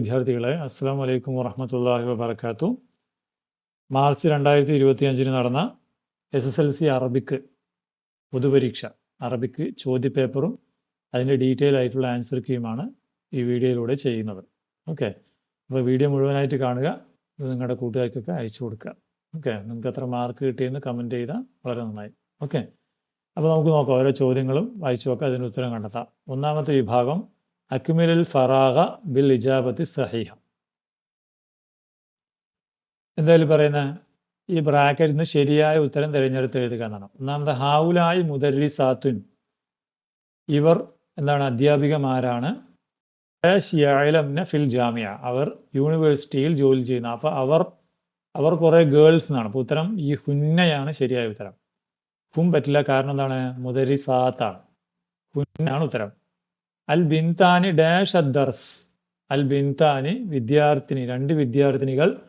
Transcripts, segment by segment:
വിദ്യാർത്ഥികളെ അസ്സാം വലൈക്കും വറഹമത്തല്ലാഹി വബർക്കാത്തു മാർച്ച് രണ്ടായിരത്തി ഇരുപത്തി അഞ്ചിന് നടന്ന S S L C Arabic പൊതുപരീക്ഷ Arabic ചോദ്യപേപ്പറും അതിന്റെ ഡീറ്റെയിൽ ആയിട്ടുള്ള ആൻസർ കീയുമാണ് ഈ വീഡിയോയിലൂടെ ചെയ്യുന്നത്. ഓക്കെ? അപ്പോൾ വീഡിയോ മുഴുവനായിട്ട് കാണുക ഇത് നിങ്ങളുടെ കൂട്ടുകാർക്കൊക്കെ അയച്ചു കൊടുക്കുക. ഓക്കെ? നിങ്ങൾക്ക് എത്ര മാർക്ക് കിട്ടിയെന്ന് കമന്റ് ചെയ്താൽ വളരെ നന്നായി. ഓക്കെ? അപ്പോൾ നമുക്ക് നോക്കാം ഓരോ ചോദ്യങ്ങളും വായിച്ചു നോക്കാം അതിന്റെ ഉത്തരം കണ്ടെത്താം. ഒന്നാമത്തെ വിഭാഗം അക്മിലൽ ഫറാഗ ബിൽ ഇജാബത്തി സഹീഹ. എന്തായാലും പറയുന്ന ഈ ബ്രാക്കറ്റിൽ നിന്ന് ശരിയായ ഉത്തരം തിരഞ്ഞെടുത്ത് എഴുതുക എന്നാണ്. ഒന്നാമത്തെ ഹാവുലായി മുദരി സാത്തുൻ ഇവർ എന്താണ് അധ്യാപികമാരാണ് ഫിൽ ജാമിയ അവർ യൂണിവേഴ്സിറ്റിയിൽ ജോലി ചെയ്യുന്ന. അപ്പോൾ അവർ അവർ കുറേ ഗേൾസ് എന്നാണ്. അപ്പോൾ ഉത്തരം ഈ ഹുന്നയാണ് ശരിയായ ഉത്തരം. ഹും പറ്റില്ല. കാരണം എന്താണ്? മുദരി സാത്താണ് ഹുന്നാണ് ഉത്തരം. അൽ ബിൻതാനി ഡാഷ് അദ്ദർസ് അൽ ബിൻതാനി വിദ്യാർത്ഥിനി രണ്ട് വിദ്യാർത്ഥിനികൾ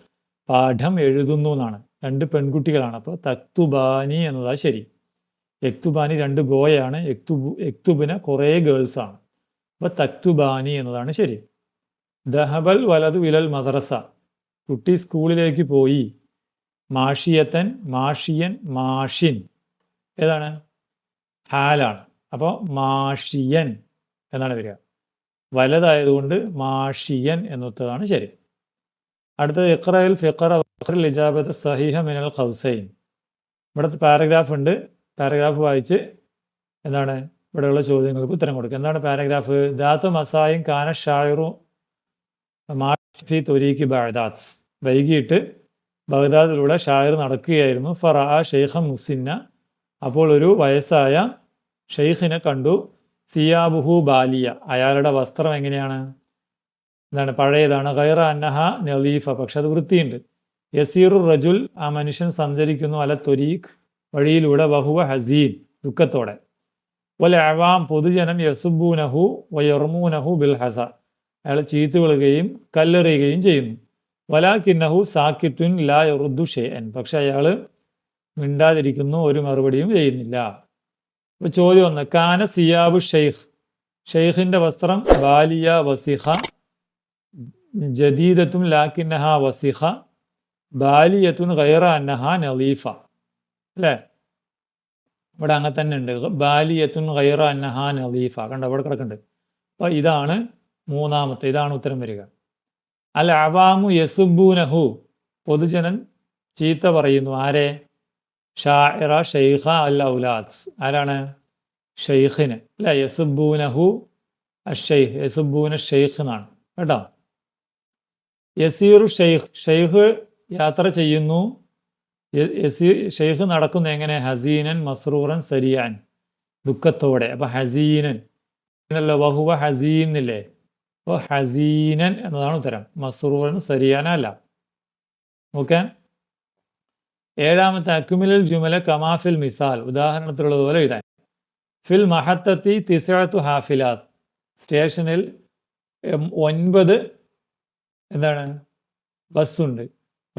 പാഠം എഴുതുന്നു എന്നാണ്. രണ്ട് പെൺകുട്ടികളാണ്. അപ്പോൾ തക്തുബാനി എന്നതാ ശരി. യക്തുബാനി രണ്ട് ബോയാണ് യക്തുബു എക്തുബിന് കുറേ ഗേൾസാണ് അപ്പോൾ തക്തുബാനി എന്നതാണ് ശരി. ദഹബൽ വലതു വിലൽ മദ്രസ. കുട്ടി സ്കൂളിലേക്ക് പോയി. മാഷിയത്തൻ മാഷിയൻ മാഷിൻ. ഏതാണ്? ഹാലാണ്. അപ്പോൾ മാഷിയൻ. എന്നാണ് വരിക. വലതായതുകൊണ്ട് മാഷിയൻ എന്നൊത്തതാണ് ശരി. അടുത്തത് ഇഖ്റയിൽ ഫിഖറ ഫഖറിൽ ഇജാബത്ത് സഹീഹ മിനൽ ഖൗസൈൻ. ഇവിടുത്തെ പാരഗ്രാഫ് ഉണ്ട്. പാരഗ്രാഫ് വായിച്ച് എന്താണ് ഇവിടെയുള്ള ചോദ്യങ്ങൾക്ക് ഉത്തരം കൊടുക്കുക. എന്താണ് പാരഗ്രാഫ് ദാത്തു മസായും കാന ഷായറു മാഷി തൊരീക്ക് ബാദാത്സ് വൈകിട്ട് ബഗ്ദാദിലൂടെ ഷായർ നടക്കുകയായിരുന്നു. ഫറാ ഷെയ്ഖ മുസിന്ന. അപ്പോൾ ഒരു വയസ്സായ ഷെയ്ഖിനെ കണ്ടു. സിയാബുഹു ബാലിയ. അയാളുടെ വസ്ത്രം എങ്ങനെയാണ്? എന്താണ് പഴയതാണ്. ഖൈറ അന്നഹ നലീഫ. പക്ഷെ അത് വൃത്തിയുണ്ട്. യസീറു റജുൽ ആ മനുഷ്യൻ സഞ്ചരിക്കുന്നു അല തൊരീഖ് വഴിയിലൂടെ വഹുവ ഹസീൻ ദുഃഖത്തോടെ. ഒല അവാം പൊതുജനം യസുബൂനഹു വയർമൂനഹു ബിൽ ഹസ. അയാൾ ചീത്ത് വിളുകയും കല്ലെറിയുകയും ചെയ്യുന്നു. വലാക്കിന്നഹു സാക്കിത്തുൻ ലാ യറുദ്ദു ഷെയൻ പക്ഷെ അയാൾ മിണ്ടാതിരിക്കുന്നു ഒരു മറുപടിയും ചെയ്യുന്നില്ല. ഇപ്പൊ ചോദ്യം ഒന്ന്. കാന സിയാബു ഷെയ്ഖ്. ഷെയ്ഖിന്റെ വസ്ത്രം ബാലിയ വസിഹ ജദീദത്തും ലാക്കിന്നഹ വസിഹ ബാലിയത്തുൻ ഖൈറ അന്നഹ നലീഫ. അല്ലേ? ഇവിടെ അങ്ങനെ തന്നെ ഉണ്ട്. ബാലിയത്തുൻ ഖൈറ അന്നഹ നലീഫ. കണ്ട? അവിടെ കിടക്കുന്നുണ്ട്. അപ്പൊ ഇതാണ് മൂന്നാമത്തെ ഇതാണ് ഉത്തരം വരിക. അൽ അവാമു യസുബൂനഹു പൊതുജനൻ ചീത്ത പറയുന്നു. ആരെ? ഷാഇറ ഷെയ്ഖ അൽ ഔലാദ്സ് ആരാണ്? ഷെയ്ഖിന്. അല്ല? യസുബൂനഹു അഷെയ്ഖ്. യസുബൂന ഷെയ്ഖ് എന്നാണ്. കേട്ടോ? യസീറു ഷെയ്ഖ്. ഷെയ്ഖ് യാത്ര ചെയ്യുന്നു. ഷെയ്ഖ് നടക്കുന്നു എങ്ങനെ? ഹസീനൻ മസ്റൂറൻ സരിയാൻ. ദുഃഖത്തോടെ. അപ്പൊ ഹസീനൻ. എന്നല്ല വഹുവ എന്നില്ലേ അപ്പോൾ ഹസീനൻ എന്നതാണ് ഉത്തരം. മസ്റൂറൻ സരിയാനല്ല ഓക്കെ ഏഴാമത്തെ അക്കുമിലൽ ജുമല കമാഫിൽ മിസാൽ ഉദാഹരണത്തിലുള്ളതുപോലെ എഴുതാൻ. ഫിൽ മഹത്തത്തി തിസഴത്തു ഹാഫിലാത്ത് സ്റ്റേഷനിൽ ഒൻപത് എന്താണ്? ബസ്സുണ്ട്.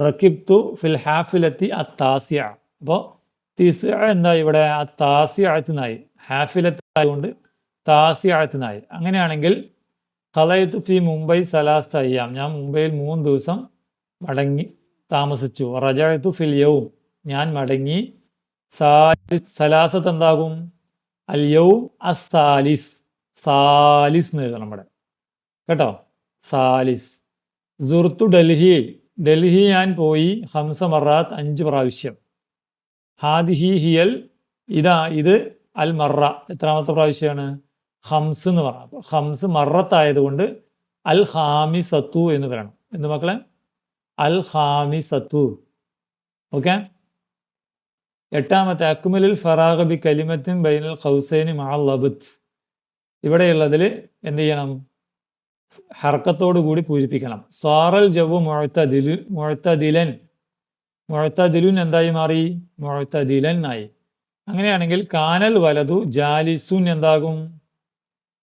റക്കിബ്തു ഫിൽ ഹാഫിലത്തി അത്താസിയ അപ്പോൾ തിസ എന്താ ഇവിടെ? അത്താസിയത്തിനായി ഹാഫിലത്തായതുകൊണ്ട് താസിയത്തിനായി അങ്ങനെയാണെങ്കിൽ ഖലയത്തു ഫി മുംബൈ സലാസ്ത അയ്യാം ഞാൻ മുംബൈയിൽ മൂന്ന് ദിവസം മടങ്ങി താമസിച്ചു. റജയത്തു ഫിൽ ഞാൻ മടങ്ങി. സലാസത്ത് എന്താകും? അൽ യൗം അസാലിസ് സാലിസ് എന്ന് എഴുതണം നമ്മുടെ കേട്ടോ? സാലിസ്. സുർത്തു ഡൽഹി. ഡൽഹി ഞാൻ പോയി ഹംസ മറാത്ത് അഞ്ച് പ്രാവശ്യം. ഹാദിഹി ഹിയൽ ഇതാ ഇത് അൽ മറ. എത്രാമത്തെ പ്രാവശ്യമാണ് ഹംസ് എന്ന് പറഞ്ഞു ഹംസ് ഹംസ് മറത്തായതുകൊണ്ട് അൽ ഹാമി സത്തു എന്ന് പറയണം എന്ത് മക്കളെ? അൽ ഹാമി സത്തു ഓക്കെ എട്ടാമത്തെ അക്മലുൽ ഫറാഖബി കലിമത്തിൻ ബൈനൽ ഖൗസൈനി ആ ലബത്ത്. ഇവിടെയുള്ളതിൽ എന്ത് ചെയ്യണം? കൂടി പൂരിപ്പിക്കണം. സാറൽ ജവു മുഴത്തതിലു മുഴത്ത ദിലുൻ എന്തായി മാറി? മുഴത്തതിലൻ ആയി. അങ്ങനെയാണെങ്കിൽ കാനൽ വലതു ജാലിസുൻ എന്താകും?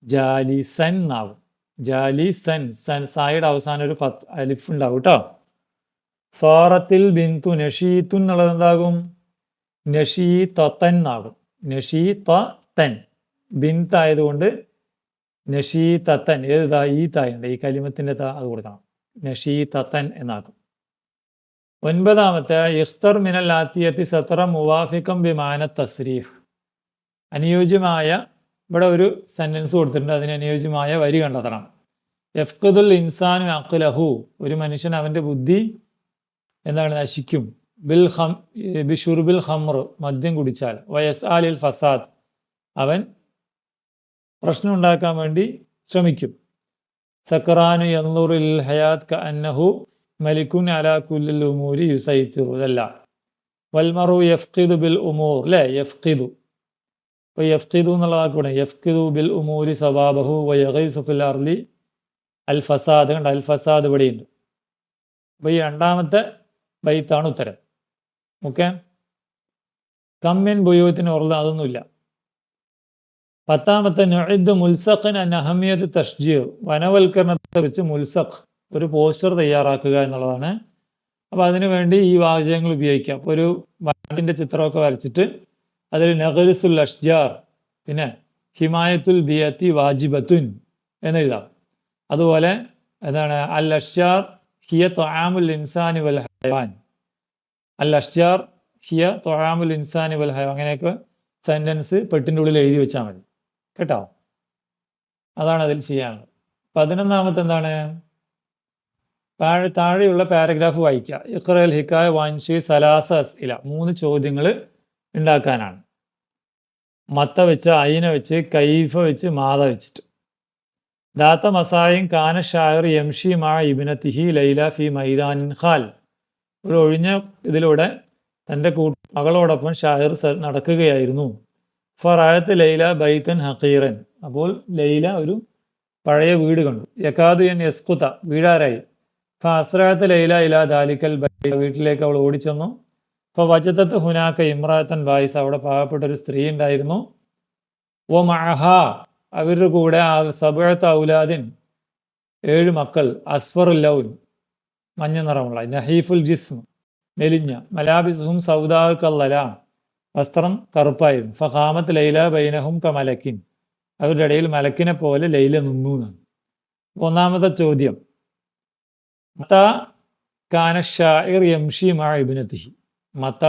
ജാലിസൻ ആകും ജാലിസൻ സൻ സായിയുടെ അവസാനം ഒരു പത്ത് അലിഫ് ഉണ്ടാവും കേട്ടോ സോറത്തിൽ ബിന്തു നഷീത്തു എന്നുള്ളത് എന്താകും നഷീത്തൻ എന്നാകും നഷീത്തൻ ബിന്ത് ആയതുകൊണ്ട് നഷീത്തൻ ഏത് താ? ഈ തായുണ്ട് ഈ കലിമത്തിന്റെ താ അത് കൊടുക്കണം. നഷീത്തൻ എന്നാക്കും ഒൻപതാമത്തെ ഇഖ്തർ മിനൽ ആത്തിയത്തി സത്ര മുവാഫിക്കം വിമാന തസ്രീഫ്. അനുയോജ്യമായ ഇവിടെ ഒരു സെന്റൻസ് കൊടുത്തിട്ടുണ്ട്. അതിന് അനുയോജ്യമായ വരി കണ്ടെത്തണം. എഫ്കുദുൽ ഇൻസാനു അഖ്ലഹു. ഒരു മനുഷ്യൻ അവന്റെ ബുദ്ധി എന്താണ് നശിക്കും? ബിൽ ഹം ബിഷുർബിൽ ഹമർ മദ്യം കുടിച്ചാൽ. വയസ് ആലിൽ ഫസാദ്. അവൻ പ്രശ്നം ഉണ്ടാക്കാൻ വേണ്ടി ശ്രമിക്കും. സക്കറാനു എന്നൂറിൽ ഹയാത് ക അന്നഹു മലിക്കുൻ അലാ കുല്ലിൽ ഉമൂരി യുസൈത്തിറു. ഇതല്ല. വൽമറു യഫ്ഖിദു ബിൽ ഉമൂർ അല്ലേ യഫ്ഖിദു. ഇപ്പോൾ യഫ്ഖിദു എന്നുള്ള വാക്കൂടെ യഫ്ഖിദു ബിൽ ഉമൂരി സവാബഹു വൈ ഫിൽ അർലി അൽ ഫസാദ്. കണ്ട? അൽ ഫസാദ് ഇവിടെയുണ്ട്. അപ്പോൾ ഈ രണ്ടാമത്തെ ബൈത്താണ് ഉത്തരം. ഓക്കെ? കമ്മിൻ ബുയൂത്തിന് ഉറല അതൊന്നുമില്ല. പത്താമത്തെ നൊഴിദ് മുൽസഖൻ അഹമിയത് തഷ്ജീർ. വനവൽക്കരണത്തെക്കുറിച്ച് മുൽസഖ് ഒരു പോസ്റ്റർ തയ്യാറാക്കുക എന്നുള്ളതാണ്. അപ്പോൾ അതിനു വേണ്ടി ഈ വാചകങ്ങൾ ഉപയോഗിക്കാം. ഒരു വനത്തിന്റെ ചിത്രമൊക്കെ വരച്ചിട്ട് അതിൽ നഗരിസുൽ അഷ്ജാർ പിന്നെ ഹിമായത്തുൽ ബിയത്തി വാജിബത്തുൻ എന്നെഴുതാം അതുപോലെ എന്താണ്? അൽ അഷ്ജാർ ഹിയ തൊഴാമുൽ ഇൻസാനി വൽ ഹയവാൻ അൽ അഷ്ജാർ ഹിയ തൊഴാമുൽ ഇൻസാനി വൽ ഹയവാൻ അങ്ങനെയൊക്കെ സെന്റൻസ് പെട്ടിന്റെ ഉള്ളിൽ എഴുതി വെച്ചാൽ മതി. കേട്ടോ? അതാണ് അതിൽ ചെയ്യാനുള്ളത്. പതിനൊന്നാമത്തെ എന്താണ്? താഴെ താഴെയുള്ള പാരഗ്രാഫ് വായിക്കുക ഇഖ്റൽ ഹിക്കായ വാൻഷി സലാസ ഇല മൂന്ന് ചോദ്യങ്ങൾ ഉണ്ടാക്കാനാണ്. മത്ത വെച്ച് അയിന വെച്ച് കൈഫ വെച്ച് മാത വെച്ചിട്ട്. ദാത്ത മസായും കാന ഷായർ യംഷി മാ ഇബിനത്തിഹി ലൈല ഫി മൈദാനിൻ ഖാൽ. ഒരു ഒഴിഞ്ഞ ഇതിലൂടെ തന്റെ കൂ മകളോടൊപ്പം ഷായർ നടക്കുകയായിരുന്നു. ഫറായത്ത് ലൈല ബൈത്തൻ ഹക്കീറൻ അപ്പോൾ ലൈല ഒരു പഴയ വീട് കണ്ടു. യക്കാദു എൻ യസ്കുത്ത വീടാരായി. ഫാസ്രായത്ത് ലൈല ഇല ദാലിക്കൽ ബൈ വീട്ടിലേക്ക് അവൾ ഓടിച്ചെന്നു. അപ്പോൾ വജത്തത്ത് ഹുനാക്ക ഇമ്രാത്തൻ വായിസ്. അവിടെ പാവപ്പെട്ട ഒരു സ്ത്രീ ഉണ്ടായിരുന്നു. ഓ മഹ അവരുടെ കൂടെ ആ സബഴത്ത് ഔലാദിൻ ഏഴ് മക്കൾ അസ്ഫറുല്ലൗൻ മഞ്ഞ നിറമുള്ള നഹീഫുൽ ജിസ്മ് മെലിഞ്ഞ മലാബിസും സൗദാക്കല്ലല വസ്ത്രം കറുപ്പായിരുന്നു. ഫഹാമത്ത് ലൈല ബൈനഹും കമലക്കിൻ അവരുടെ ഇടയിൽ മലക്കിനെ പോലെ ലൈല നിന്നു എന്നാണ്. ഒന്നാമത്തെ ചോദ്യം. മത കാന ഷായർ യംഷി മാ ഇബിനത്തിഹി. മത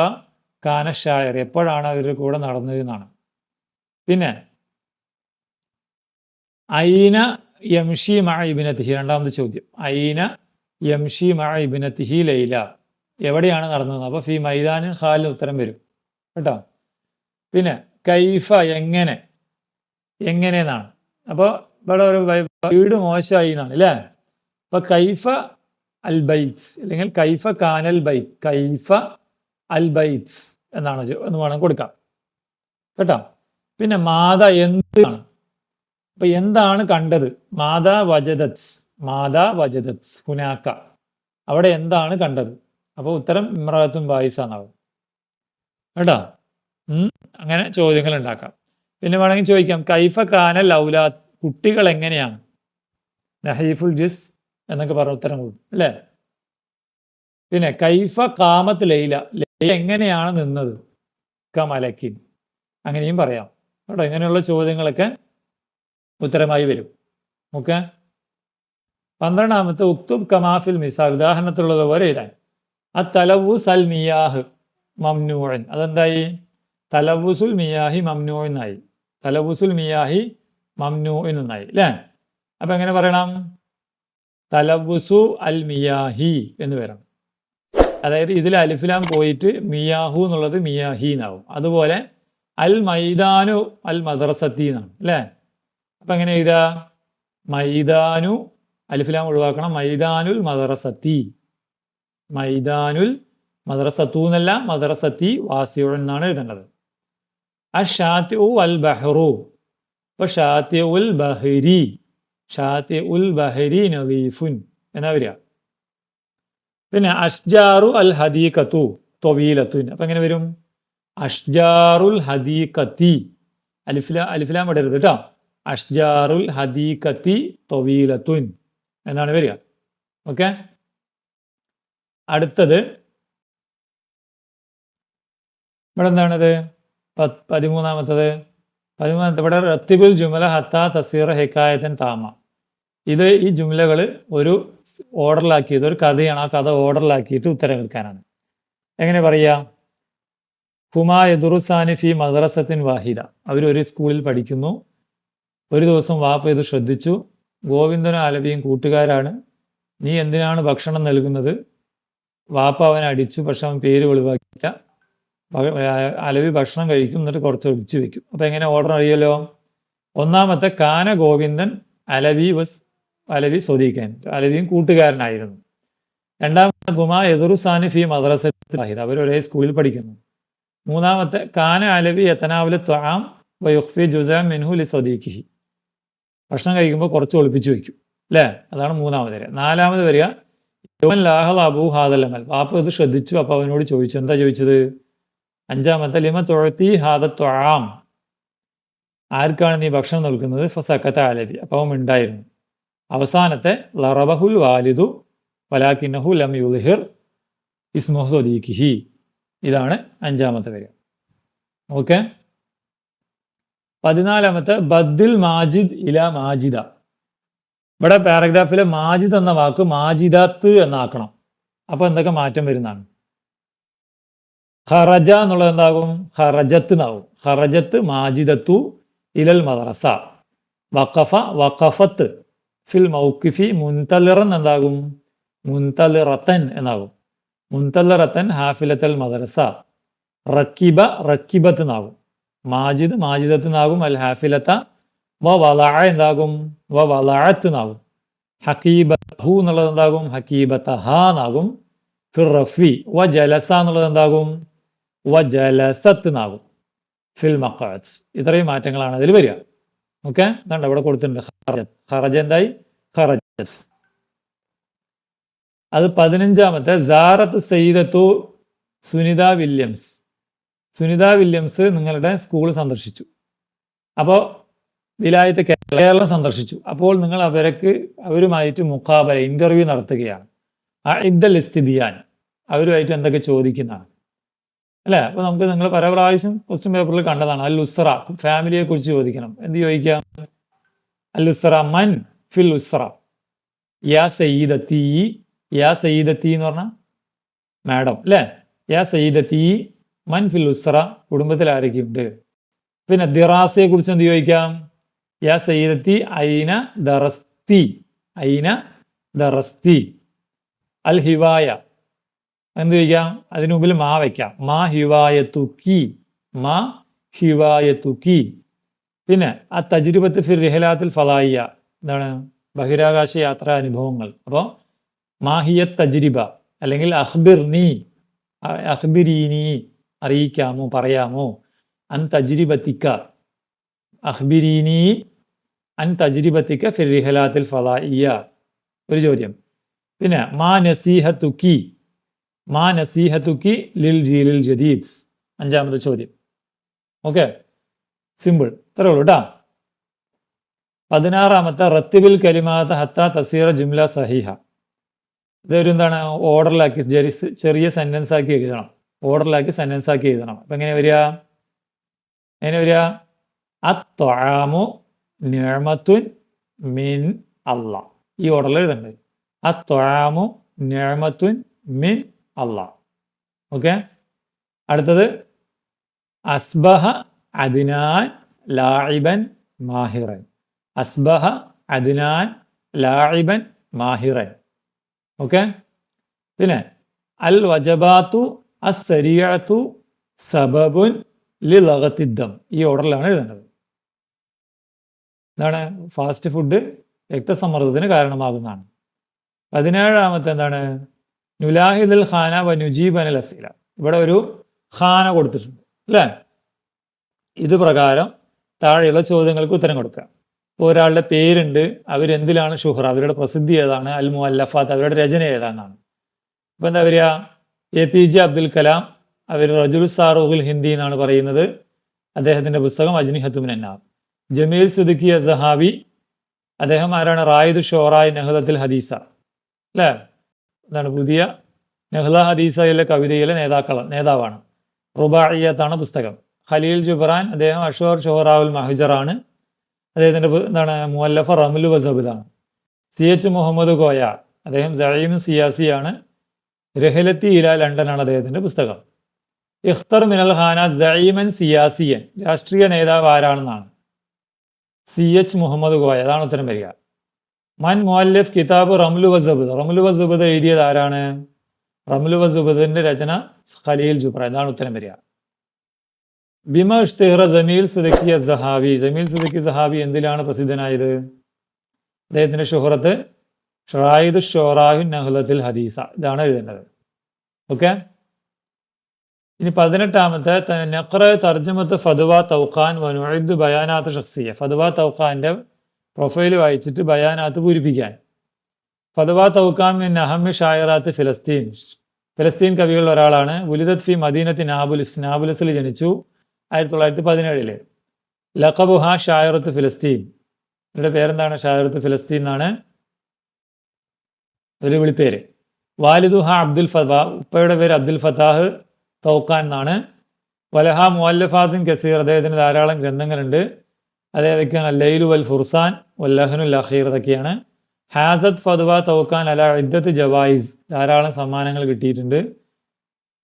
കാന ഷായർ എപ്പോഴാണ് അവരുടെ കൂടെ നടന്നത് എന്നാണ്. പിന്നെ ഐന യംഷി മഴ ഇബിനത്തിഹി രണ്ടാമത്തെ ചോദ്യം. ഐന യംഷി മഴ ഇബിനത്തിഹി ലൈല. എവിടെയാണ് നടന്നത്? അപ്പോൾ ഫി മൈതാനിൻ ഹാലിന് ഉത്തരം വരും. കേട്ടോ? പിന്നെ കൈഫ എങ്ങനെ? എങ്ങനെയെന്നാണ്. അപ്പോൾ ഇവിടെ ഒരു വീട് മോശമായി എന്നാണ് അല്ലേ അപ്പോൾ കൈഫ അൽ ബൈറ്റ്സ് അല്ലെങ്കിൽ കൈഫ കാനൽ ബൈത്ത് കൈഫ അൽ ബൈറ്റ്സ് എന്നാണ് എന്ന് വേണം കൊടുക്കാം. കേട്ടോ? പിന്നെ മാത എന്താണ്? അപ്പൊ എന്താണ് കണ്ടത്? മാതാ വജദത്സ് മാതാ വജദത്സ് ഹുനാക്ക. അവിടെ എന്താണ് കണ്ടത്? അപ്പോൾ ഉത്തരം ഇമ്രാത്തും ബായിസാന്നാവും. കേട്ടോ? അങ്ങനെ ചോദ്യങ്ങൾ ഉണ്ടാക്കാം. പിന്നെ വേണമെങ്കിൽ ചോദിക്കാം കൈഫ കാന ലൗലാ കുട്ടികൾ എങ്ങനെയാണ്? നഹീഫുൽ ജിസ് എന്നൊക്കെ പറഞ്ഞ ഉത്തരം കൊടുക്കും അല്ലേ? പിന്നെ കൈഫ കാമത്ത് ലൈല ലൈല എങ്ങനെയാണ് നിന്നത്? കമലക്കിൻ അങ്ങനെയും പറയാം. കേട്ടോ? ഇങ്ങനെയുള്ള ചോദ്യങ്ങളൊക്കെ ഉത്തരമായി വരും. ഓക്കെ പന്ത്രണ്ടാമത്തെ ഉക്തുബ് കമാഫിൽ മിസാൽ ഉദാഹരണത്തിലുള്ളത് പോലെ എഴുതാൻ. ആ തലവൂസ് അൽ മിയാഹ് മംനൂഴൻ അതെന്തായി? തലവുസുൽ മിയാഹി മംനൂ എന്നായി തലവുസുൽ മിയാഹി മംനൂ എന്നായി അല്ലേ? അപ്പൊ എങ്ങനെ പറയണം? തലവുസു അൽ മിയാഹി എന്ന് വരണം. അതായത് ഇതിൽ അലിഫിലാം പോയിട്ട് മിയാഹു എന്നുള്ളത് മിയാഹി എന്നാവും. അതുപോലെ അൽ മൈദാനു അൽ മദ്രസത്തി എന്നാണ് അല്ലേ? അപ്പൊ എങ്ങനെ എഴുതാ? മൈദാനു അലിഫിലാം ഒഴിവാക്കണം. മൈദാനുൽ മദറസത്തി. മൈദാനുൽ മദ്രസത്തു എന്നല്ല മദ്രസത്തി വാസിയുടൻ എന്നാണ് എഴുതേണ്ടത്. അഷാത്തി ഉൽ ബഹ്റു. അപ്പൊ ഷാത്തി ഉൽ ബഹരി. ഷാത്തി ഉൽ ബഹരി നദീഫുൻ. എന്നാ വരിക? പിന്നെ അഷ്ജാറു അൽ ഹദീഖത്തു തൊവീലത്തുൻ. അപ്പൊ എങ്ങനെ വരും? അഷ്ജാറുൽ ഹദീഖത്തി. അലിഫില അലിഫിലാം ഇടരുത് കേട്ടോ. അഷ്ജാറുൽ ഹദീഖത്തി തൊവീലത്തുൻ. എന്നാണ് വരിക. ഓക്കെ? അടുത്തത്. ഇവിടെ എന്താണത് പതിമൂന്നാമത്തത്. പതിമൂന്നാമത്തെ ഇവിടെ റത്തിബുൽ ജുമല ഹത്ത തസീർ ഹെക്കായത്തൻ താമ. ഇത് ഈ ജുമലകൾ ഒരു ഓർഡറിലാക്കിയത് ഒരു കഥയാണ്. ആ കഥ ഓർഡറിലാക്കിയിട്ട് ഉത്തരം എടുക്കാനാണ് എങ്ങനെ പറയാ? ഹുമാ യദുറുസാനി മദ്രസത്തിൻ വാഹിദ. അവർ ഒരു സ്കൂളിൽ പഠിക്കുന്നു. ഒരു ദിവസം വാപ്പ ഇത് ശ്രദ്ധിച്ചു. ഗോവിന്ദനും അലവിയും കൂട്ടുകാരാണ്. നീ എന്തിനാണ് ഭക്ഷണം നൽകുന്നത്? വാപ്പ അവനെ അടിച്ചു പക്ഷെ അവൻ പേര് ഒളിവാക്കിയില്ല അലവി ഭക്ഷണം കഴിക്കും എന്നിട്ട് കുറച്ച് ഒഴിച്ചു വെക്കും. അപ്പൊ എങ്ങനെ ഓർഡർ അറിയല്ലോ ഒന്നാമത്തെ കാന ഗോവിന്ദൻ അലവി വസ് അലവി സ്വദീഖൻ. അലവിയും കൂട്ടുകാരനായിരുന്നു. രണ്ടാമത്തെ ഗുമ എതിർ സാനിഫി മദ്രസ വാഹിദ് അവർ ഒരേ സ്കൂളിൽ പഠിക്കുന്നു. മൂന്നാമത്തെ കാന അലവി എത്തനാവിലെ ത്വാം വയുഫി ജുസാം മിൻഹു ലി സ്വദീഖിഹി. ഭക്ഷണം കഴിക്കുമ്പോൾ കുറച്ച് ഒളിപ്പിച്ച് വയ്ക്കും. അല്ലേ അതാണ് മൂന്നാമത് വരിക നാലാമത് വരിക യൗമൻ ലാഹൽ അബൂ ഹാദല്ലമൽ പാപ്പ ഇത് ശ്രദ്ധിച്ചു. അപ്പൊ അവനോട് ചോദിച്ചു. എന്താ ചോദിച്ചത്? അഞ്ചാമത്തെ ലിമ തുഴത്തി ഹാദ തൊഴാം ആർക്കാണ് നീ ഭക്ഷണം നൽകുന്നത്? ഫസക്കത്ത ആലബി അപ്പൊ ഉണ്ടായിരുന്നു അവസാനത്തെ ലറബഹുൽ വാലിദു വലാക്കിന്നഹു ലം യുൽഹിർ ഇസ്മുഹു സ്വദീഖിഹി. ഇതാണ് അഞ്ചാമത്തെ വരിക. ഓക്കെ? പതിനാലാമത്തെ ബദ്ദിൽ മാജിദ് ഇല മാജിദ. ഇവിടെ പാരഗ്രാഫിലെ മാജിദ് എന്ന വാക്ക് മാജിദത്ത് എന്നാക്കണം. അപ്പൊ എന്തൊക്കെ മാറ്റം വരുന്നതാണ്? ഹറജ എന്നുള്ളത് എന്താകും? ഹറജത്ത് എന്നാകും. ഹറജത്ത് മാജിദത്തു ഇലൽ മദ്രസ. വഖഫ വഖഫത്ത്. ഫിൽ മൗക്കിഫി മുൻതലിറൻ എന്താകും? മുൻതലിറത്തൻ എന്നാകും. മുൻതലിറത്തൻ ഹാഫിലത്തൽ മദ്രസ. റക്കിബ റക്കിബത്ത് എന്നാകും. മാജിദ് മാജിദത്ത് നിന്നാകും അൽ ഹാഫിലത്ത വ വള എന്താകും വ വളഅത്ത് ഹക്കീബ ഹക്കീബഹു എന്നുള്ളത് എന്താകും? ഹക്കീബ എന്നാകും. ഫിർ റഫി വ ജലസ എന്നുള്ളത് എന്താകും? വ ജലസത്ത് ഫിൽ മക്കാസ് ഇത്രയും മാറ്റങ്ങളാണ് അതിൽ വരിക. ഓക്കെ? ഇതാണ്ട് ഇവിടെ കൊടുത്തിട്ടുണ്ട്. ഖറജ. എന്തായി? ഹറജസ് അത് പതിനഞ്ചാമത്തെ. സാറത്ത് സയ്യിദത്തു സുനിത വില്യംസ്. സുനിത വില്യംസ് നിങ്ങളുടെ സ്കൂൾ സന്ദർശിച്ചു. അപ്പോൾ വിലായത്ത് കേരളം സന്ദർശിച്ചു. അപ്പോൾ നിങ്ങൾ അവർക്ക് അവരുമായിട്ട് മുഖാബല ഇന്റർവ്യൂ നടത്തുകയാണ്. ആ ലിസ്റ്റ് ബിയാൻ. അവരുമായിട്ട് എന്തൊക്കെ ചോദിക്കുന്നതാണ്. അല്ലേ? അപ്പോൾ നമുക്ക് നിങ്ങൾ പല പ്രാവശ്യം ക്വസ്റ്റ്യൻ പേപ്പറിൽ കണ്ടതാണ്. അൽ ഉസ്റ ഫാമിലിയെ കുറിച്ച് ചോദിക്കണം. എന്ത് ചോദിക്കാം അൽ ഉസ്റ മൻ ഫിൽ ഉസ്റ യാ സയ്യിദത്തി യാ സയ്യിദത്തി എന്ന് പറഞ്ഞാൽ മാഡം അല്ലേ? യാ സയ്യിദത്തി മൻ ഫിൽ ഉസ്ര കുടുംബത്തിൽ ആരൊക്കെയുണ്ട് പിന്നെ ദിറാസയെ കുറിച്ച് എന്ത് ചോദിക്കാം? യാ സയ്യിദത്തി ഐന ദറസ്തി ഐന ദറസ്തി. അൽ ഹിവായ. എന്ത് ചോദിക്കാം? അതിനു മുമ്പിൽ മാ വയ്ക്കാം മാ ഹിവായ തുക്കി മാ ഹിവായ തുക്കി പിന്നെ ആ തജുരുബത്ത് ഫിർ റിഹലാത്തിൽ ഫലായിയ എന്താണ്? ബഹിരാകാശ യാത്രാ അനുഭവങ്ങൾ. അപ്പോൾ മാഹിയ തജുരിബ അല്ലെങ്കിൽ അഹ്ബിർനി അഹ്ബിരീനി അറിയിക്കാമോ പറയാമോ? അൻ തജുരിബത്തിക്ക അഹ്ബിരീനി അൻ തജുരിബത്തിക്ക ഫിർഹലാത്തിൽ റിഹലാത്തുൽ ഫലായിയ ഒരു ചോദ്യം. പിന്നെ മാ നസീഹത്തുക്കി മാ നസീഹത്തുക്കി ലിൽ ജീലിൽ ജദീദ്സ് അഞ്ചാമത്തെ ചോദ്യം. ഓക്കെ? സിമ്പിൾ. ഇത്രേ ഉള്ളൂ കേട്ടോ പതിനാറാമത്തെ റത്തിബിൽ കലിമാത്ത ഹത്ത തസീറ ജുംല സഹിഹ. ഇതൊരു എന്താണ് ഓർഡറിലാക്കി ചെറിയ സെന്റൻസ് ആക്കി എഴുതണം. ഓർഡറിലാക്കി സെന്റൻസ് ആക്കി എഴുതണം. അപ്പം എങ്ങനെ വരിക? എങ്ങനെ വരിക? അത്തൊഴാമു നിഴമത്തുൻ മിൻ അല്ല ഈ ഓർഡറിൽ എഴുതണ്ടേ? അത്തൊഴാമു നിഴമത്തുൻ മിൻ അല്ല ഓക്കെ? അടുത്തത് അസ്ബഹ അതിനാൻ ലാഹിബൻ മാഹിറൻ. അസ്ബഹ അതിനാൻ ലാഹിബൻ മാഹിറൻ. ഓക്കെ? പിന്നെ അൽ വജബാത്തു അസരിയത്തു സബബുൻ ലിലകത്തിദ്ദം ഈ ഓർഡറിലാണ് എഴുതേണ്ടത്. എന്താണ് ഫാസ്റ്റ് ഫുഡ് രക്തസമ്മർദ്ദത്തിന് കാരണമാകുന്നതാണ്. പതിനേഴാമത്തെ എന്താണ്? നുലാഹിദുൽ ഖാന വ നുജീബ് അനിൽ അസീല. ഇവിടെ ഒരു ഖാന കൊടുത്തിട്ടുണ്ട് അല്ലേ? ഇത് പ്രകാരം താഴെയുള്ള ചോദ്യങ്ങൾക്ക് ഉത്തരം കൊടുക്കുക. ഇപ്പോൾ ഒരാളുടെ പേരുണ്ട് അവരെന്തിലാണ് ഷുഹർ അവരുടെ പ്രസിദ്ധി ഏതാണ്? അൽ മുഅല്ലഫാത്ത് അവരുടെ രചന ഏതാണെന്നാണ്. ഇപ്പം എന്താ വരിക? A P J Abdul Kalam അവർ റജുൽ സാറൂഹുൽ ഹിന്ദി എന്നാണ് പറയുന്നത്. അദ്ദേഹത്തിന്റെ പുസ്തകം അജ്നിഹത്തുമിൻ അന്നാർ ജമീൽ സുദുക്കി സഹാബി അദ്ദേഹം ആരാണ്? റായിദ് ഷോറായ് നെഹ്ലത്തിൽ ഹദീസ. അല്ലേ? എന്താണ് പുതിയ? നെഹ്ല ഹദീസയിലെ കവിതയിലെ നേതാക്കൾ നേതാവാണ്. റുബായിയത്താണ് പുസ്തകം. ഖലീൽ ജുബ്രാൻ അദ്ദേഹം അഷോർ ഷോറാവുൽ മഹജറാണ് അദ്ദേഹത്തിന്റെ എന്താണ്? മുല്ലഫ റമുൽ വസബിദാണ്. സി എച്ച് മുഹമ്മദ് ഗോയ അദ്ദേഹം സയീം സിയാസിയാണ്. രഹലത്തി ഇല ലണ്ടനാണ് അദ്ദേഹത്തിന്റെ പുസ്തകം. ഇഖ്തർ മിനൽ ഖാന സിയാസിയൻ. രാഷ്ട്രീയ നേതാവ് ആരാണെന്നാണ്? സി എച്ച് മുഹമ്മദ് ഗോയ അതാണ് ഉത്തരം വരിക. മൻ മുഅല്ലിഫ് കിതാബ് റംലു വസബദ് റംലു വസബദ് എഴുതിയത് ആരാണ്? റംലു വസബദിന്റെ രചന ഖലീൽ ജുബ്ര. ഇതാണ് ഉത്തരം വരിക. ബിമ ഇഷ്തിഹ്റ ജമീൽ സുദക്കി സഹാബി ജമീൽ സുദക്കി സഹാബി എന്തിലാണ് പ്രസിദ്ധനായത്? അദ്ദേഹത്തിന്റെ ഷുഹറത്ത് ഷറായിദ് ഷോറാഹു നഹ്ലത്തിൽ ഹദീസ. ഇതാണ് എഴുതേണ്ടത്. ഓക്കെ? ഇനി പതിനെട്ടാമത്തെ നഖ്ര തർജമത്ത് ഫതുവ തൗഖാൻ വനുഴുദ് ബയാനാത്ത് ഷഖ്സിയ ഫതുവ തൗഖാന്റെ പ്രൊഫൈൽ വായിച്ചിട്ട് ബയാനാത്ത് പൂരിപ്പിക്കാൻ. ഫതുവ തൗഖാൻ മിൻ അഹമ്മ ഷായറാത്ത് ഫിലസ്തീൻ. ഫിലസ്തീൻ കവികളിൽ ഒരാളാണ്. ഉലിദത് ഫി മദീനത്തി നാബുലിസ് നാബുലിസിൽ ജനിച്ചു ആയിരത്തി തൊള്ളായിരത്തി പതിനേഴിൽ ലഖബുഹ ഷായറത്ത് ഫിലസ്തീൻ. ഇവരുടെ പേരെന്താണ്? ഷായറത്ത് ഫിലസ്തീൻ എന്നാണ്. ഒരു വിളിപ്പേര്. വാലിദുഹ അബ്ദുൽ ഫതാ ഉപ്പയുടെ പേര് അബ്ദുൽ ഫത്താഹ് തൗക്കാൻ എന്നാണ്. വലഹ മുല്ലഫാദിൻ കസീർ അദ്ദേഹത്തിന് ധാരാളം ഗ്രന്ഥങ്ങളുണ്ട്. അതേതൊക്കെയാണ് ലൈലു വൽ ഫുർസാൻ വല്ലഹനുൽ അഖീർ ഇതൊക്കെയാണ്. ഹാസത്ത് ഫതുവ തൗക്കാൻ അല ഇദ്ദത്ത് ജവായിസ് ധാരാളം സമ്മാനങ്ങൾ കിട്ടിയിട്ടുണ്ട്.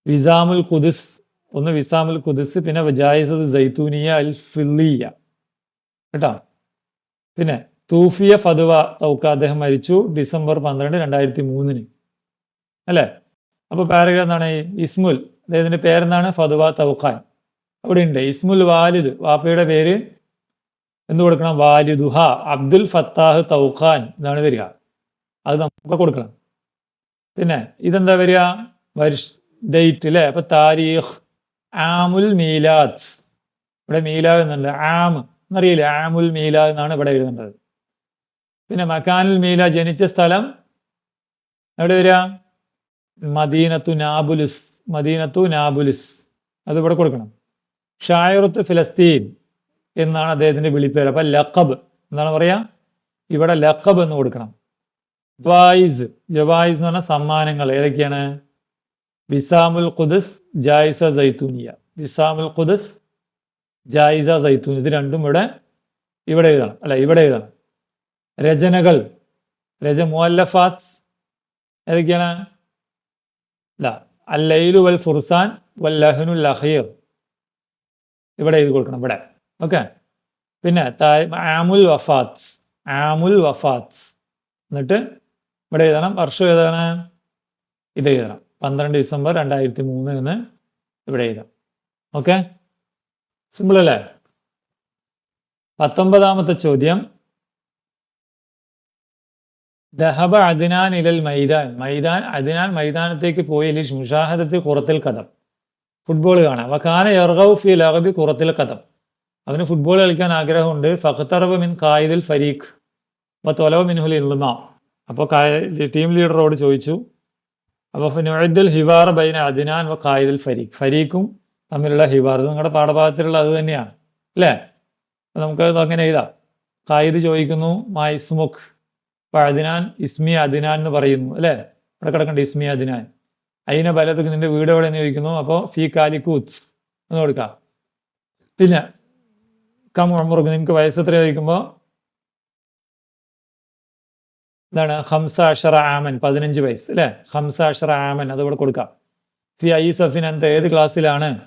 വിസാമുൽ ഖുദുസ് ഒന്ന് വിസാമുൽ ഖുദുസ് പിന്നെ ജായിസത് സൈത്തൂനിയ അൽ ഫില്ലിയ. കേട്ടോ? പിന്നെ തൂഫിയ ഫതുവ തൗക്ക അദ്ദേഹം മരിച്ചു ഡിസംബർ പന്ത്രണ്ട് രണ്ടായിരത്തി മൂന്നിന് അല്ലേ? അപ്പോൾ പാരഗ്രാഫ് എന്താണ്? ഇസ്മുൽ അദ്ദേഹത്തിന്റെ പേരെന്താണ്? ഫതുവ തൗഖാൻ അവിടെ ഉണ്ട് ഇസ്മുൽ വാലിദ് വാപ്പയുടെ പേര് എന്ത് കൊടുക്കണം? വാലിദുഹ അബ്ദുൽ ഫത്താഹ് തൗഖാൻ എന്നാണ് വരിക. അത് നമുക്ക് കൊടുക്കണം. പിന്നെ ഇതെന്താ വരിക? വരിഷ് ഡേറ്റ് അല്ലേ അപ്പൊ താരീഖ് ആമുൽ മീലാദ്. ഇവിടെ മീലാദ് എന്നുണ്ട്. ആം എന്നറിയില്ല? ആമുൽ മീലാദ് എന്നാണ് ഇവിടെ എഴുതേണ്ടത്. പിന്നെ മക്കാനിൽ മീല ജനിച്ച സ്ഥലം എവിടെ വരിക? മദീനത്തു നാബുലിസ് മദീനത്തു നാബുലിസ്. അത് ഇവിടെ കൊടുക്കണം. ഷായറുത്ത് ഫിലസ്തീൻ എന്നാണ് അദ്ദേഹത്തിന്റെ വിളിപ്പേര്. അപ്പൊ ലഖബ് എന്താണ് പറയാ? ഇവിടെ ലഖബ് എന്ന് കൊടുക്കണം. ജവായിസ്. ജവായിസ് എന്ന് പറഞ്ഞ സമ്മാനങ്ങൾ. ഏതൊക്കെയാണ്? വിസാമുൽ ഖുദസ് ജായിസ സൈത്തൂനിയ വിസാമുൽ ഖുദസ് ജായിസ സൈത്തൂനി ഇത് രണ്ടും ഇവിടെ ഇവിടെ എഴുതണം. അല്ല ഇവിടെ എഴുതണം. രചനകൾ. രജ മുഅല്ലഫാത്ത്. ഏതൊക്കെയാണ്? അല്ല വൽ ഫുർസാൻ വൽ ലഹ്നുൽ അഹീർ ഇവിടെ എഴുതി കൊടുക്കണം ഇവിടെ. ഓക്കെ? പിന്നെ ആമുൽ വഫാത്ത്. ആമുൽ വഫാത്ത്. എന്നിട്ട് ഇവിടെ എഴുതണം. വർഷം ഏതാണ്? ഇത് എഴുതണം. പന്ത്രണ്ട് ഡിസംബർ രണ്ടായിരത്തി മൂന്ന് എന്ന് ഇവിടെ എഴുതാം. ഓക്കെ? സിമ്പിൾ അല്ലേ പത്തൊമ്പതാമത്തെ ചോദ്യം. ദഹബ അദ്നാൻ ഇലൽ മൈതാൻ മൈതാൻ അദ്നാൻ മൈതാനത്തേക്ക് പോയി ലിഷ് മുഷാഹദത്ത് കുറത്തിൽ കഥം. ഫുട്ബോൾ കാണാം. വക്കാന എർഗൌ ഫി ലഹബി കുറത്തിൽ കഥം. അവന് ഫുട്ബോൾ കളിക്കാൻ ആഗ്രഹമുണ്ട്. ഫഖത്തറവ് മിൻ കായിദുൽ ഫരീഖ് അപ്പോൾ തൊലവ് മിൻഹുൽ ഇൽമ. അപ്പോൾ ടീം ലീഡറോട് ചോദിച്ചു. അപ്പോൾ നുഅദ്ദുൽ ഹിവാർ ബൈന അദിനാൻ വ കായിദുൽ ഫരീഖ്. ഫരീഖും തമ്മിലുള്ള ഹിവാർ. നിങ്ങളുടെ പാഠഭാഗത്തിലുള്ള അത് തന്നെയാണ്. അല്ലേ? നമുക്ക് അങ്ങനെ എഴുതാം. കായിദ് ചോദിക്കുന്നു മൈസ്മുഖ് അപ്പോൾ അദിനാൻ ഇസ്മി അദിനാൻ എന്ന് പറയുന്നു അല്ലേ? ഇവിടെ കിടക്കണ്ട ഇസ്മി അദിനാൻ. അതിനെ ബലത്തൊക്കെ നിന്റെ വീട് എവിടെ എന്ന് ചോദിക്കുന്നു. അപ്പോൾ ഫി കാലിക്കൂത്ത് എന്ന് കൊടുക്കാം. പിന്നെ കം ഉമറുക്ക് നിനക്ക് വയസ്സ് എത്ര ചോദിക്കുമ്പോൾ എന്താണ് ഹംസ അഷറ ആമൻ പതിനഞ്ച് വയസ്സ് അല്ലേ? ഹംസ അഷറ ആമൻ അത് ഇവിടെ കൊടുക്കാം. ഫി ഐ സഫിൻ എന്ത് ഏത് ക്ലാസ്സിലാണ്?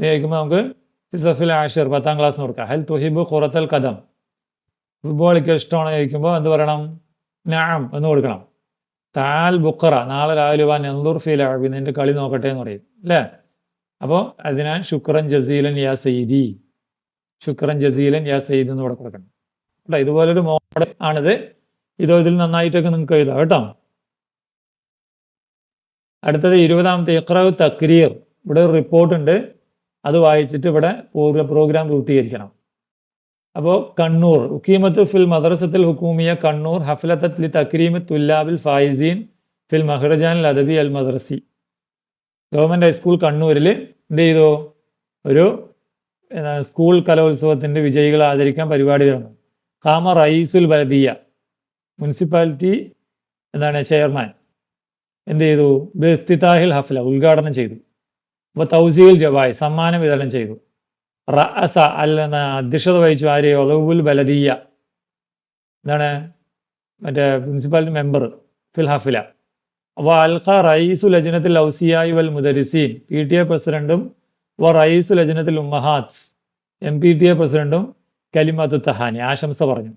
ചോദിക്കുമ്പോൾ നമുക്ക് ഫി സഫിൽ ആഷിർ പത്താം ക്ലാസ് എന്ന് കൊടുക്കാം. ഹെൽ തുഹിബ് ഖുറത്തൽ കദം ഫുട്ബോൾ ഇഷ്ടമാണെന്ന് ചോദിക്കുമ്പോൾ എന്ത് പറയണം? നാം എന്ന് കൊടുക്കണം. താൽ ബുക്കറ നാളെ രാവിലെ വാൻ എന്തൂർ ഫീൽ നിന്റെ കളി നോക്കട്ടെ എന്ന് പറയും. അല്ലേ? അപ്പോൾ അതിനാൽ ശുക്രൻ ജസീലൻ യാ സെയ്തി ശുക്രൻ ജസീലൻ യാ സെയ്ദ് എന്ന് ഇവിടെ കൊടുക്കണം. കേട്ടോ? ഇതുപോലൊരു മോഡൽ ആണിത്. ഇതോ ഇതിൽ നന്നായിട്ടൊക്കെ നിങ്ങൾക്ക് എഴുതാം കേട്ടോ? അടുത്തത് ഇരുപതാമത്തെ ഇക്രവ് തക്രീർ. ഇവിടെ ഒരു റിപ്പോർട്ടുണ്ട് അത് വായിച്ചിട്ട് ഇവിടെ പ്രോഗ്രാം പൂർത്തീകരിക്കണം. അപ്പോൾ കണ്ണൂർ ഉക്കീമത്ത് ഫിൽ മദ്രസത്തിൽ ഹുക്കൂമിയ കണ്ണൂർ ഹഫ്ലത്തത് ലി തക്രീമ് തുല്ലാബിൽ ഫായിസീൻ ഫിൽ മഹ്റജാൻ അദബി അൽ മദ്രസി. ഗവൺമെന്റ് ഹൈസ്കൂൾ കണ്ണൂരിൽ എന്ത് ചെയ്തു? ഒരു സ്കൂൾ കലോത്സവത്തിന്റെ വിജയികളെ ആദരിക്കാൻ പരിപാടി നടന്നു കാമ റയീസുൽ ബലദിയ മുനിസിപ്പാലിറ്റി എന്താണ് ചെയർമാൻ. എന്ത് ചെയ്തു? ബിസ്തിതാഹിൽ ഹഫ്ല ഉദ്ഘാടനം ചെയ്തു. അപ്പോൾ തൗസീൽ ജവായ് സമ്മാനം വിതരണം ചെയ്തു. റഅസ അല്ല അധ്യക്ഷത വഹിച്ചു ആര്? ഒലവുൽ ബലദീയ. എന്താണ്? മറ്റേ പ്രിൻസിപ്പാലിറ്റി മെമ്പർ ഫിൽ ഹഫില. അപ്പോൾ അൽഖ റയീസു ലജനത്തിൽ ഔസിയായി വൽ മുദരിസീൻ. പി ടി എ പ്രസിഡന്റും വ റയീസു ലജനത്തിൽ ഉമ്മഹാത്സ് എം പി ടി എ പ്രസിഡന്റും കലിമത്തു തഹാനി. ആശംസ പറഞ്ഞു.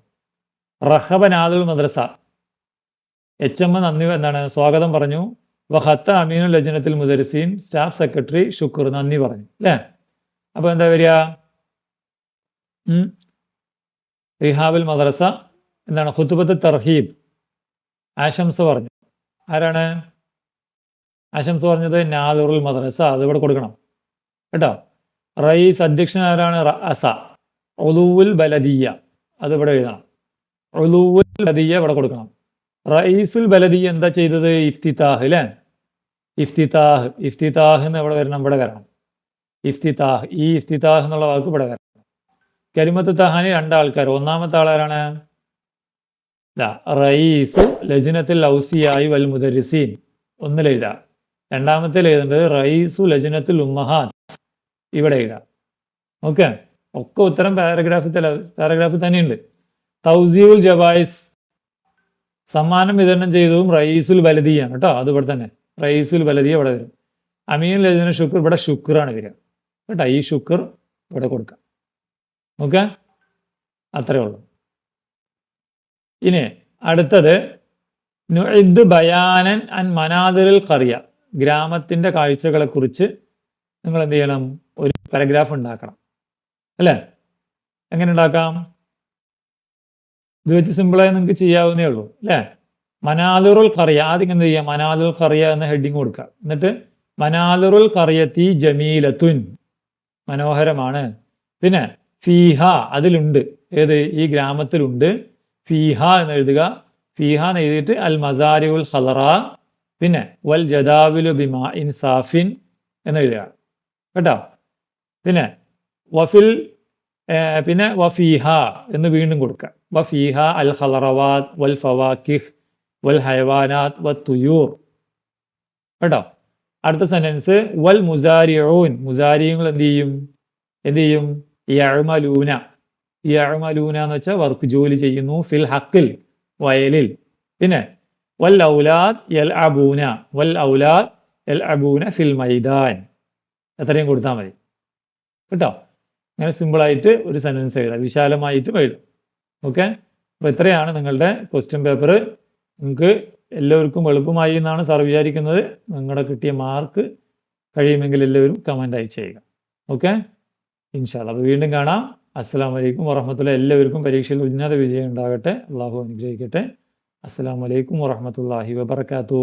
റഹബൻ ആദുൽ മദ്രസ. എച്ച് എം നന്ദി എന്താണ്? സ്വാഗതം പറഞ്ഞു. വഹത്ത അമീനുൽ ലജനത്തിൽ മുദരിസീൻ. സ്റ്റാഫ് സെക്രട്ടറി ഷുക്കൂർ നന്ദി പറഞ്ഞു. അല്ലേ അപ്പോൾ എന്താ വരിക. റിഹാബുൽ മദ്രസ. എന്താണ്? ഹുത്തുബത്ത് തർഹീബ്. ആശംസ പറഞ്ഞു. ആരാണ്? ആശംസ പറഞ്ഞത് നാദുറുൽ മദ്രസ. അത് ഇവിടെ കൊടുക്കണം. കേട്ടോ? റയീസ് അധ്യക്ഷൻ ആരാണ്? റഅസ ഒലുവുൽ ബലദിയ. അത് ഇവിടെ എഴുതണം. ഒലുവുൽ ബലദിയ ഇവിടെ കൊടുക്കണം. റയീസുൽ ബലദിയ എന്താ ചെയ്തത്? ഇഫ്തിതാഹ് അല്ലേ ഇഫ്തിതാഹ്. ഇഫ്തിതാഹ് എന്ന് ഇവിടെ വരണം? ഇവിടെ വരണം. ഇഫ്തിതാഹ്. ഈ ഇഫ്തിതാഹ് എന്നുള്ള വാക്ക് ഇവിടെ വരണം. കരിമത്ത് തഹാനി രണ്ടാൾക്കാർ ഒന്നാമത്തെ ആളാരാണ്? റയീസു ലജിനത്തിൽ ഔസിയായി വൽ മുദരിസീൻ. ഒന്നിൽ എഴുതാം രണ്ടാമത്തെ എഴുതേണ്ടത് റയീസു ലജിനത്തിൽ ഉമ്മഹാൻ. ഇവിടെ എഴുതാം. ഓക്കെ? ഒക്കെ ഉത്തരം പാരഗ്രാഫിൽ പാരഗ്രാഫിൽ തന്നെയുണ്ട്. തൗസീഉൽ ജവായിസ്. സമ്മാനം വിതരണം ചെയ്തതും റയീസുൽ ബലദിയാണ് കേട്ടോ. അത് തന്നെ. റയീസുൽ ബലദിയ ഇവിടെ വരും. അമീൻ ലജിന ശുക്ർ. ഇവിടെ ശുക്രാണ് വരിക. കേട്ടോ ഈ ശുക്ർ ഇവിടെ കൊടുക്കാം. ഓക്കെ അത്രേ ഉള്ളൂ. ഇനി അടുത്തത് നുഇദ് ബയാനൻ അൻ മനാദിറിൽ കറിയ ഗ്രാമത്തിന്റെ കാഴ്ചകളെ കുറിച്ച് നിങ്ങൾ എന്ത് ചെയ്യണം? ഒരു പാരഗ്രാഫ് ഉണ്ടാക്കണം. അല്ലേ? എങ്ങനെ ഉണ്ടാക്കാം? ഇത് വെച്ച് സിമ്പിളായി നിങ്ങൾക്ക് ചെയ്യാവുന്നേ ഉള്ളൂ. അല്ലേ? മനാലുറുൽ കറിയ ആദ്യം എന്ത് ചെയ്യാം മനാലുൽ കറിയ എന്ന ഹെഡിങ് കൊടുക്കുക. എന്നിട്ട് മനാലുറുൽ കറിയത്തി ജമീലത്തുൻ. മനോഹരമാണ്. പിന്നെ ഫീഹ അതിലുണ്ട്. ഏത്? ഈ ഗ്രാമത്തിലുണ്ട്. ഫീഹ എന്ന് എഴുതുക ഫീഹ എന്ന് എഴുതിയിട്ട് അൽ മസാരിഉൽ ഹലറ പിന്നെ വൽ ജദാവിലു ബിമാ ഇൻ സാഫിൻ എന്ന് എഴുതുക കേട്ടോ? പിന്നെ വഫിൽ പിന്നെ വഫീഹ എന്ന് വീണ്ടും കൊടുക്കുക. വഫീഹ അൽ ഹലറവാദ് വൽ ഫവാക്കിഹ് വൽ ഹൈവാനാത് വ തുയൂർ. കേട്ടോ? അടുത്ത സെന്റൻസ് വൽ മുസാരിഊൻ മുസാരിയങ്ങൾ എന്ത് ചെയ്യും? എന്ത് ചെയ്യും? യഴമലൂന യഴമലൂന എന്ന് വെച്ചാൽ വർക്ക് ജോലി ചെയ്യുന്നു ഫിൽ ഹക്കിൽ വയലിൽ. പിന്നെ വൽ ഔലാദ് യൽ അബൂന വൽ ഔലാദ് എൽ അബൂന ഫിൽ മൈദാൻ. എത്രയും കൊടുത്താൽ മതി. കേട്ടോ? അങ്ങനെ സിമ്പിളായിട്ട് ഒരു സെന്റൻസ് എഴുതാം. വിശാലമായിട്ടും എഴുതാം. ഓക്കെ അപ്പോൾ ഇത്രയാണ് നിങ്ങളുടെ ക്വസ്റ്റ്യൻ പേപ്പർ നിങ്ങൾക്ക് എല്ലാവർക്കും എളുപ്പമായി എന്നാണ് സാർ വിചാരിക്കുന്നത്. നിങ്ങളുടെ കിട്ടിയ മാർക്ക് കഴിയുമെങ്കിൽ എല്ലാവരും കമന്റ് അയച്ചു ചെയ്യുക. ഓക്കെ ഇൻഷാല്ല അപ്പോൾ വീണ്ടും കാണാം. അസ്സാം വലൈക്കും വറഹമത്തുള്ള എല്ലാവർക്കും പരീക്ഷയിൽ ഉന്നത വിജയം ഉണ്ടാകട്ടെ. അള്ളാഹു അനുഗ്രഹിക്കട്ടെ. അസ്സാം വലൈക്കും വറഹമത്തല്ലാഹി വബർക്കാത്തു